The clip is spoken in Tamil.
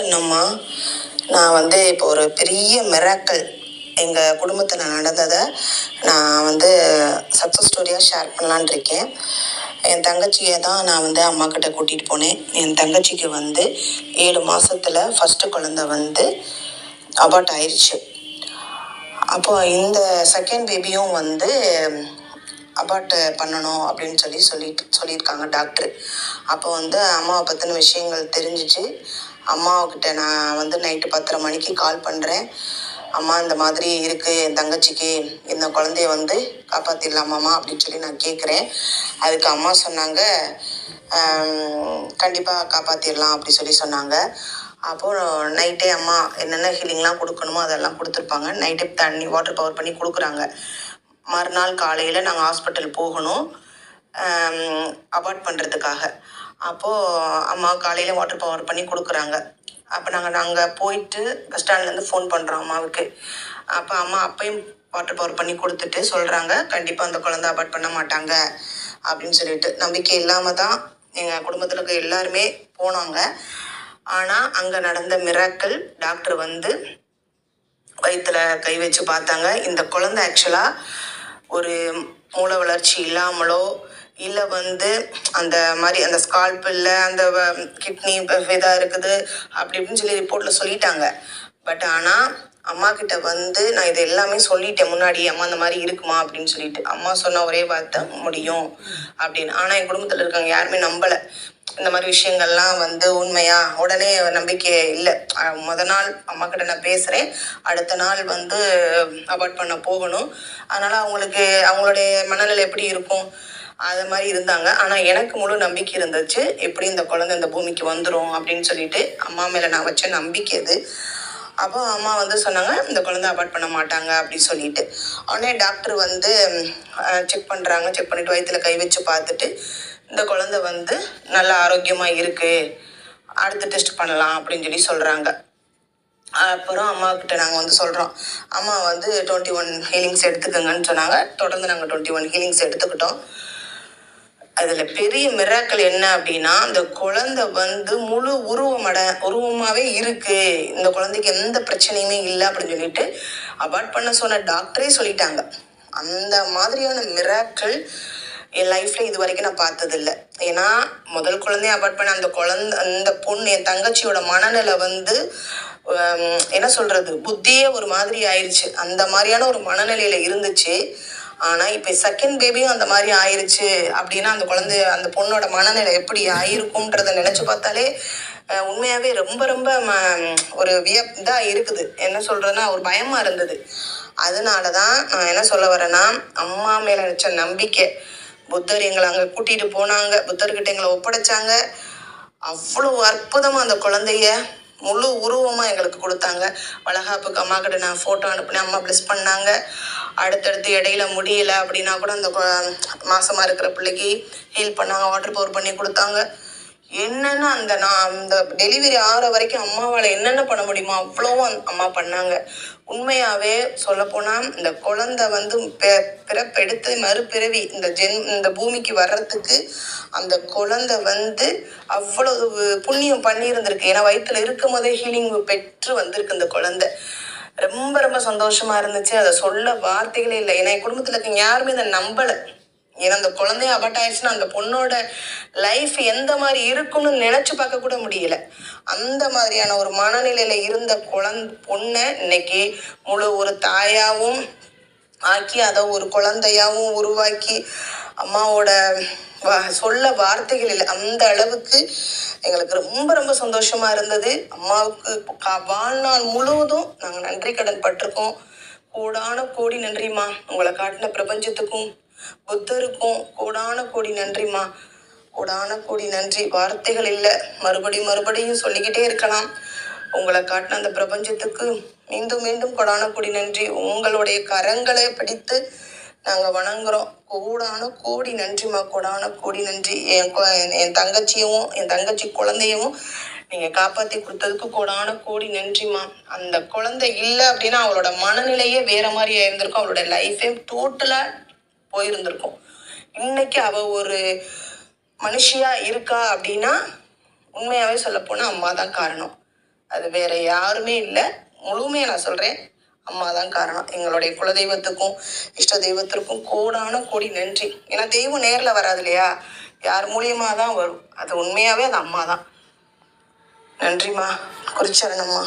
என்னம்மா நான் வந்து இப்போ ஒரு பெரிய மிராக்கள் எங்கள் குடும்பத்தில் நடந்ததை நான் வந்து சக்ஸஸ் ஸ்டோரியாக ஷேர் பண்ணலான்னு இருக்கேன். என் தங்கச்சியை தான் நான் வந்து அம்மா கிட்ட கூட்டிகிட்டு போனேன். என் தங்கச்சிக்கு வந்து ஏழு மாதத்தில் ஃபஸ்ட்டு குழந்தை வந்து அபார்ட் ஆயிடுச்சு அப்போ இந்த செகண்ட் பேபியும் வந்து அபார்ட் பண்ணணும் அப்படின்னு சொல்லி சொல்லிட்டு சொல்லியிருக்காங்க டாக்டர். அப்போ வந்து அம்மாவை பற்றின விஷயங்கள் தெரிஞ்சிச்சு. அம்மாவுக்கிட்ட நான் வந்து நைட்டு பத்தரை மணிக்கு கால் பண்ணுறேன் அம்மா இந்த மாதிரி இருக்குது என் தங்கச்சிக்கு இந்த குழந்தைய வந்து காப்பாற்றிடலாமாம்மா அப்படின்னு சொல்லி நான் கேட்குறேன் அதுக்கு அம்மா சொன்னாங்க கண்டிப்பாக காப்பாற்றிடலாம் அப்படி சொல்லி சொன்னாங்க. அப்போது நைட்டே அம்மா என்னென்ன ஹீலிங்லாம் கொடுக்கணுமோ அதெல்லாம் கொடுத்துருப்பாங்க. நைட்டே தண்ணி வாட்டர் பவர் பண்ணி கொடுக்குறாங்க. மறுநாள் காலையில் நாங்கள் ஹாஸ்பிட்டல் போகணும். அபார்ட் பண்ணுறதுக்காக அப்போது அம்மா காலையில் வாட்டர் பவர் பண்ணி கொடுக்குறாங்க. அப்போ நாங்கள் நாங்கள் போயிட்டு பஸ் ஸ்டாண்ட்லேருந்து ஃபோன் பண்ணுறோம் அம்மாவுக்கு. அப்போ அம்மா அப்பையும் வாட்டர் பவர் பண்ணி கொடுத்துட்டு சொல்கிறாங்க கண்டிப்பாக அந்த குழந்தை அபார்ட் பண்ண மாட்டாங்க. அப்படின்னு சொல்லிட்டு. நம்பிக்கை இல்லாமல் தான் எங்கள் குடும்பத்தில் இருக்க எல்லாருமே போனாங்க. ஆனால் அங்கே நடந்த மிராக்கள் டாக்டர் வந்து வயிற்றில் கை வச்சு பார்த்தாங்க. இந்த குழந்தை ஆக்சுவலாக ஒரு மூளை வளர்ச்சி இல்லாமலோ இல்லை வந்து அந்த மாதிரி அந்த ஸ்கால்ப் இல்லை அந்த கிட்னி இதாக இருக்குது அப்படி இப்படின்னு சொல்லி ரிப்போர்ட்டில் சொல்லிட்டாங்க. பட் ஆனால் அம்மா கிட்ட வந்து நான் இது எல்லாமே சொல்லிட்டேன். முன்னாடி அம்மா அந்த மாதிரி இருக்குமா அப்படின்னு சொல்லிட்டு. அம்மா சொன்ன ஒரே வார்த்தை முடியும். அப்படின்னு. ஆனால் என் குடும்பத்தில் இருக்கவங்க யாருமே நம்பலை. இந்த மாதிரி விஷயங்கள்லாம் வந்து உண்மையா? உடனே நம்பிக்கை இல்லை. முத நாள் அம்மா கிட்ட நான் பேசுகிறேன் அடுத்த நாள் வந்து அபார்ட் பண்ண போகணும். அதனால் அவங்களுக்கு அவங்களுடைய மனநிலை எப்படி இருக்கும்? அது மாதிரி இருந்தாங்க. ஆனால் எனக்கு முழு நம்பிக்கை இருந்துச்சு. எப்படி இந்த குழந்தை இந்த பூமிக்கு வந்துடும் அப்படின்னு சொல்லிட்டு அம்மா மேலே நான் வச்ச நம்பிக்கை அது. அப்போ அம்மா வந்து சொன்னாங்க இந்த குழந்தை அபார்ட் பண்ண மாட்டாங்க அப்படின்னு சொல்லிட்டு. உடனே டாக்டர் வந்து செக் பண்ணுறாங்க செக் பண்ணிட்டு வயிற்றுல கை வச்சு பார்த்துட்டு இந்த குழந்தை வந்து நல்ல ஆரோக்கியமாக இருக்குது அடுத்த டெஸ்ட் பண்ணலாம் அப்படின்னு சொல்லி சொல்கிறாங்க அப்புறம் அம்மாக்கிட்ட நாங்கள் வந்து சொல்கிறோம் அம்மா வந்து டுவெண்ட்டி ஒன் ஹீலிங்ஸ் எடுத்துக்கோங்கன்னு சொன்னாங்க. தொடர்ந்து நாங்கள் டுவெண்ட்டி ஒன் ஹீலிங்ஸ் எடுத்துக்கிட்டோம். அதில் பெரிய மிராக்கள் என்ன அப்படின்னா அந்த குழந்தை வந்து முழு உருவமட உருவமாகவே இருக்குது இந்த குழந்தைக்கு எந்த பிரச்சனையுமே இல்லை அப்படின்னு சொல்லிட்டு அபார்ட் பண்ண சொன்ன டாக்டரே சொல்லிட்டாங்க. அந்த மாதிரியான மிராக்கள் என் லைஃப்ல இது வரைக்கும் நான் பார்த்ததில்ல. ஏன்னா முதல் குழந்தைய அபார்ட் பண்ண அந்த குழந்தை அந்த பொண்ணு என் தங்கச்சியோட மனநிலை வந்து என்ன சொல்றது புத்தியே ஒரு மாதிரி ஆயிடுச்சு அந்த மாதிரியான ஒரு மனநிலையில இருந்துச்சு. ஆனா இப்ப செகண்ட் பேபியும் அந்த மாதிரி ஆயிருச்சு அப்படின்னா அந்த குழந்தை அந்த பொண்ணோட மனநிலை எப்படி ஆயிருக்கும்ன்றத நினைச்சு பார்த்தாலே உண்மையாகவே உண்மையாவே ரொம்ப ரொம்ப ம- ஒரு வியப் இதாக இருக்குது. என்ன சொல்றதுன்னா ஒரு பயமா இருந்தது. அதனாலதான் நான் என்ன சொல்ல வரேன்னா அம்மா மேல நினச்ச நம்பிக்கை புத்தர் எங்களை அங்கே கூட்டிட்டு போனாங்க. புத்தர்கிட்ட எங்களை ஒப்படைச்சாங்க. அவ்வளோ அற்புதமா அந்த குழந்தைய முழு உருவமாக எங்களுக்கு கொடுத்தாங்க. வளகாப்புக்கு அம்மா கிட்ட நான் ஃபோட்டோ அனுப்பினேன். அம்மா ப்ளஸ் பண்ணாங்க. அடுத்தடுத்து இடையில முடியல அப்படின்னா கூட அந்த கொ- மாசமா இருக்கிற பிள்ளைக்கு ஹீல் பண்ணாங்க. வாட்டர் பவர் பண்ணி கொடுத்தாங்க. என்னென்ன அந்த நான் அந்த டெலிவரி ஆகிற வரைக்கும் அம்மாவால் என்னென்ன பண்ண முடியுமோ அவ்வளோவும் அந்த அம்மா பண்ணாங்க. உண்மையாகவே சொல்லப்போனால் இந்த குழந்தை வந்து பிறப்பெடுத்து மறுபிறவி இந்த ஜென் இந்த பூமிக்கு வர்றதுக்கு அந்த குழந்தை வந்து அவ்வளவு புண்ணியம் பண்ணியிருந்திருக்கு. ஏன்னா வயிற்றுல இருக்கும் போதே ஹீலிங் பெற்று வந்திருக்கு இந்த குழந்தை. ரொம்ப ரொம்ப சந்தோஷமா இருந்துச்சு. அதை சொல்ல வார்த்தைகளே இல்லை. ஏன்னா என் குடும்பத்தில் இருக்க யாருமே இதை நம்பலை. ஏன்னா அந்த குழந்தைய அபட் ஆயிடுச்சுன்னா அந்த பொண்ணோட லைஃப் எந்த மாதிரி இருக்கும்னு நினைச்சு பார்க்க கூட முடியல. அந்த மாதிரியான ஒரு மனநிலையில இருந்த குழந் பொண்ணை இன்னைக்கு முழு ஒரு தாயாவும் ஆக்கி அதை ஒரு குழந்தையாவும் உருவாக்கி அம்மாவோட சொல்ல வார்த்தைகள் இல்லை அந்த அளவுக்கு எங்களுக்கு ரொம்ப ரொம்ப சந்தோஷமா இருந்தது. அம்மாவுக்கு வாழ்நாள் முழுவதும் நாங்கள் நன்றி கடன் பட்டிருக்கோம். கூடான கோடி நன்றிம்மா. உங்களை காட்டின பிரபஞ்சத்துக்கும் புத்தருக்கும் கோடான கோடி நன்றிம்மா. கோடான கோடி நன்றி. வார்த்தைகள் இல்லை. மறுபடியும் மறுபடியும் சொல்லிக்கிட்டே இருக்கலாம். உங்களை காட்டின அந்த பிரபஞ்சத்துக்கு மீண்டும் மீண்டும் கொடான கோடி நன்றி. உங்களுடைய கரங்களை பிடித்து நாங்கள் வணங்குறோம். கோடான கோடி நன்றிம்மா. கோடான கோடி நன்றி. என் என் தங்கச்சியவும் என் தங்கச்சி குழந்தையவும் நீங்க காப்பாத்தி கொடுத்ததுக்கு கோடான கோடி நன்றிம்மா. அந்த குழந்தை இல்லை அப்படின்னா அவளோட மனநிலையே வேற மாதிரி இருந்திருக்கும் அவளோட லைஃபே டோட்டலா போயிருந்திருக்கும். இன்னைக்கு அவ ஒரு மனுஷியா இருக்கா அப்படின்னா உண்மையாவே சொல்ல போனா அம்மா தான் காரணம். அது வேற யாருமே இல்லை. முழுமையாக நான் சொல்கிறேன் அம்மா தான் காரணம். எங்களுடைய குலதெய்வத்துக்கும் இஷ்ட தெய்வத்திற்கும் கோடான கோடி நன்றி. ஏன்னா தெய்வம் நேரில் வராது இல்லையா? யார் மூலியமாக தான் வரும். அது உண்மையாகவே அது அம்மா தான் நன்றிம்மா. குறிச்சரணம்மா